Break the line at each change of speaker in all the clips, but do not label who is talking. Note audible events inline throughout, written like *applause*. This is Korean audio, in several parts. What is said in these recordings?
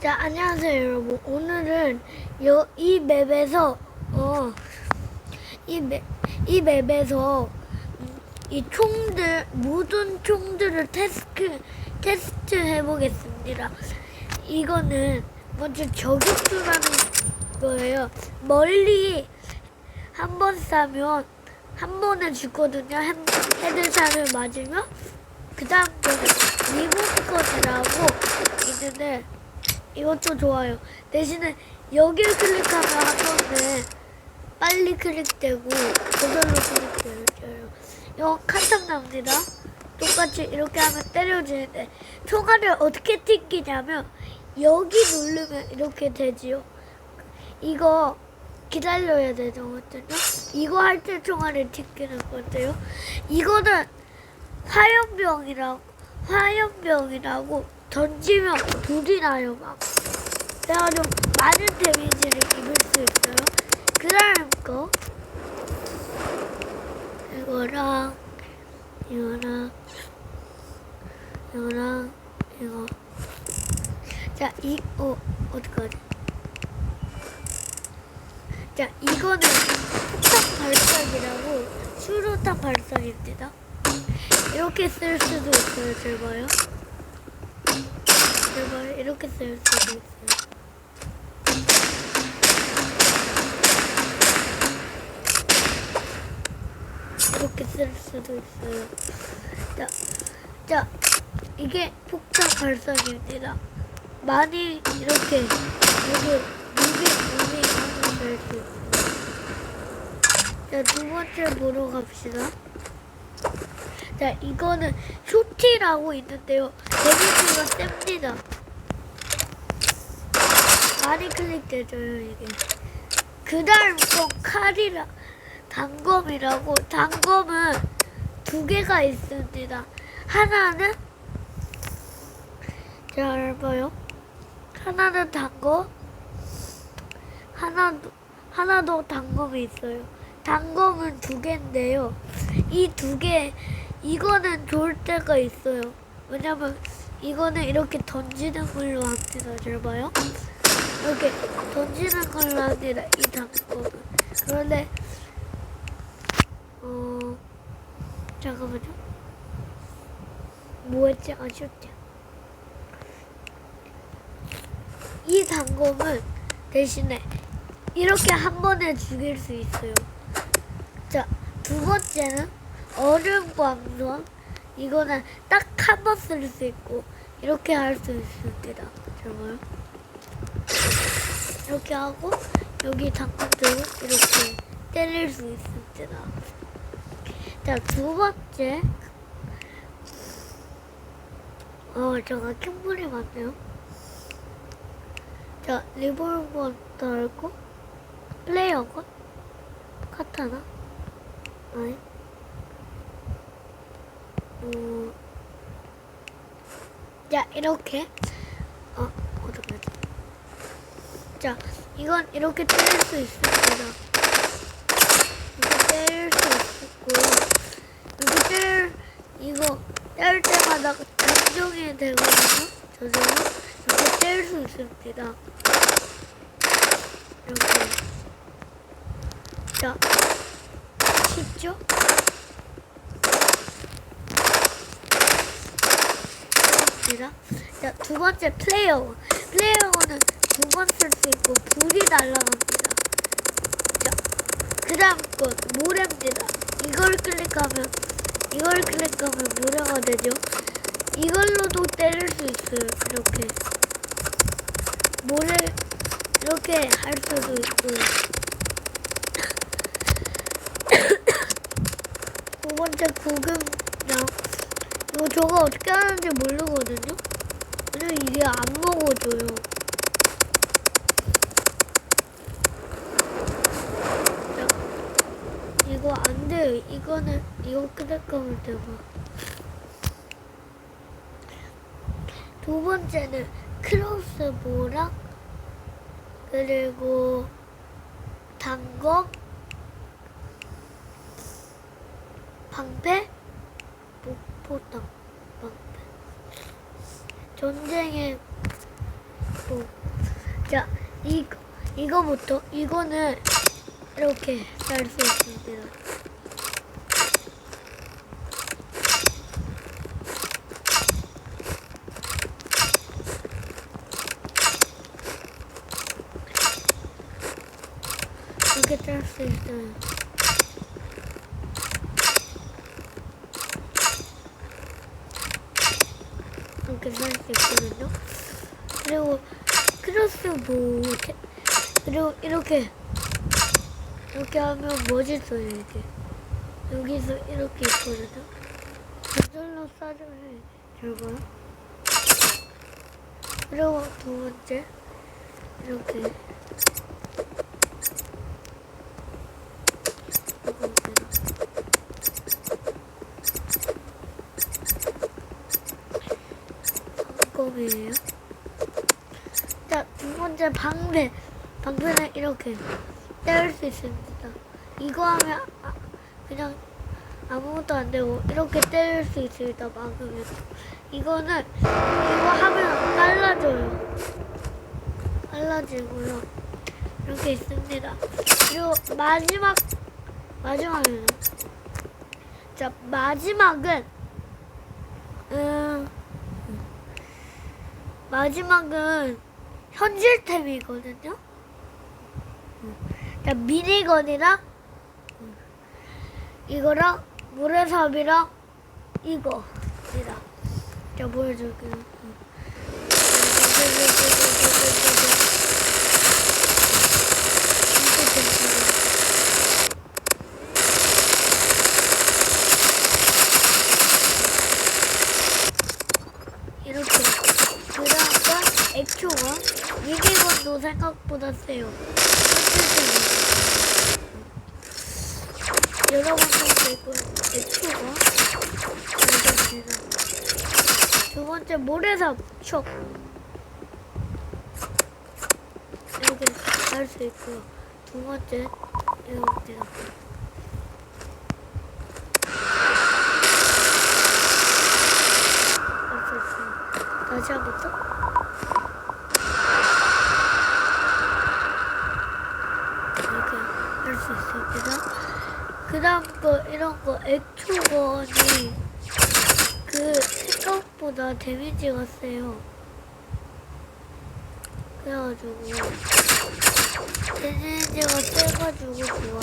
자, 안녕하세요, 여러분. 오늘은 요, 이 맵에서, 어, 이 맵, 이 맵에서 음, 이 총들, 모든 총들을 테스트, 테스트 해보겠습니다. 이거는 먼저 저격수라는 거예요. 멀리 한 번 쏴면 한 번에 죽거든요. 한, 헤드샷을 맞으면. 그 다음 거는 리모컨이라고 있는데 이것도 좋아요. 대신에 여기를 클릭하면 한 번에 빨리 클릭되고 저절로 클릭돼요. 이거 카상 납니다. 똑같이 이렇게 하면 때려지는데 총알을 어떻게 튕기냐면 여기 누르면 이렇게 되지요. 이거 기다려야 되거든요. 이거 할 때 총알을 튕기는 건데요. 이거는 화염병이라고 화염병이라고 던지면 불이 나요 막. 그래가지고 많은 데미지를 입을 수 있어요. 그 다음 거 이거랑 이거랑 이거랑 이거 자, 이, 어, 어떡하지? 자, 이거는 폭탄 발사기라고 수류탄 발사기입니다. 이렇게 쓸 수도 있어요, 잘 봐요. 잘 봐요, 이렇게 쓸 수도 있어요. 이렇게 쓸 수도 있어요. 자, 자, 이게 폭탄 발사기입니다. 많이 이렇게 여기 무빙 무빙 하면 될수 있어요. 자, 두 번째 보러 갑시다. 자, 이거는 쇼티라고 있는데요. 데미지가 셉니다. 많이 클릭되죠요, 이게. 그 다음 건 칼이라, 단검이라고, 단검은 두 개가 있습니다. 하나는, 잘 봐요. 하나는 단검, 하나도, 하나도 단검이 있어요. 단검은 두 개인데요. 이 두 개, 이거는 좋을 때가 있어요. 왜냐면 이거는 이렇게 던지는 걸로 합니다. 잘 봐요. 이렇게 던지는 걸로 합니다. 이 단검은. 그런데, 어, 잠깐만요. 뭐였지? 아쉬웠지? 이 단검은 대신에 이렇게 한 번에 죽일 수 있어요. 자, 두 번째는 얼음 광선. 이거는 딱 한 번 쓸 수 있고 이렇게 할 수 있습니다. 정말 이렇게 하고 여기 단검 들고 이렇게 때릴 수 있습니다. 자, 두 번째. 어, 잠깐 킹불이 맞네요. 자, 리볼버 달고 플레이어건 카타나 아니 어, 자 이렇게. 어 어떻게 자 이건 이렇게 때릴 수 있습니다. 이렇게 때릴 수 있고 이렇게 때릴 이거 때릴 때마다 안정이 되거든요. 저절로 이렇게 때릴 수 있습니다. 이렇게. 자 쉽죠? 자, 두 번째 플레이어. 플레이어는 두 번 쓸 수 있고 불이 날아갑니다. 자, 그 다음 건 모래입니다. 이걸 클릭하면 이걸 클릭하면 모래가 되죠. 이걸로도 때릴 수 있어요. 이렇게 모래 이렇게 할 수도 있고요. *coughs* 두 번째 구금량. 이거 저거 어떻게 하는지 모르거든요? 그냥 이게 안 먹어줘요. 자, 이거 안 돼요. 이거는, 이거 클릭하면 되고. 두 번째는 크로스보랑, 그리고 단검, 방패, 목 포당 방패. 전쟁에 있고 자 이거 이거부터 이거는 이렇게 짤수 있습니다. 이렇게 짤 수 있어요. 이렇게 짤수 있거든요. 그리고 크로스 보트 그리고 이렇게 이렇게 하면 멋있어요 이게 여기서 이렇게 있거든요. 저절로 싸주면 잘 봐요. 그리고 두 번째 이렇게 방법이에요. 자, 두 번째 방패. 방패는 이렇게 떼울 수 있습니다. 이거 하면 아- 그냥 아무것도 안 되고 이렇게 떼울 수 있습니다. 막으면. 이거는 이거 하면 빨라져요. 빨라지고요. 이렇게 있습니다. 그리고 마지막 마지막에는 자 마지막은 음 마지막은 현실템이거든요. 자, 미니건이랑 이거랑 모래삽이랑 이거입니다. 자, 보여줄게요. 이렇게 액초가 미니건도 생각보다 세요. 여러분도 있고 액초가 이렇습니다. 두 번째 모래삽 촉 이렇게 할 수 있고요. 두 번째. 없었어요. 다시 한번 더. 이렇게 할 수 있습니다. 그 다음 거 이런 거 액초건이 그 생각보다 데미지가 세요. 그래가지고 데미지가 세가지고 좋아요.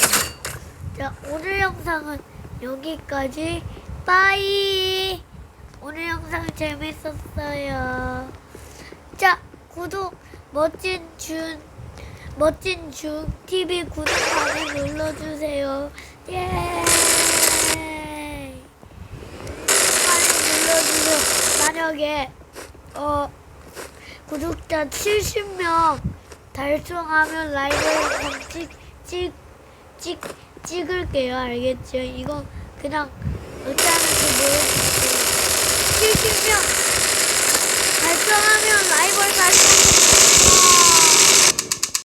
자 오늘 영상은 여기까지 빠이. 오늘 영상 재밌었어요. 자 구독 멋진 준 멋진 중 TV 구독 많이 눌러주세요. 예. 많이 눌러주세요. 만약에 어 구독자 70명 달성하면 라이브 영상 찍, 찍, 찍, 찍을게요. 알겠죠? 이건 그냥 어떻게 하는지 모르겠어요. 70명 달성하면 라이벌 달성.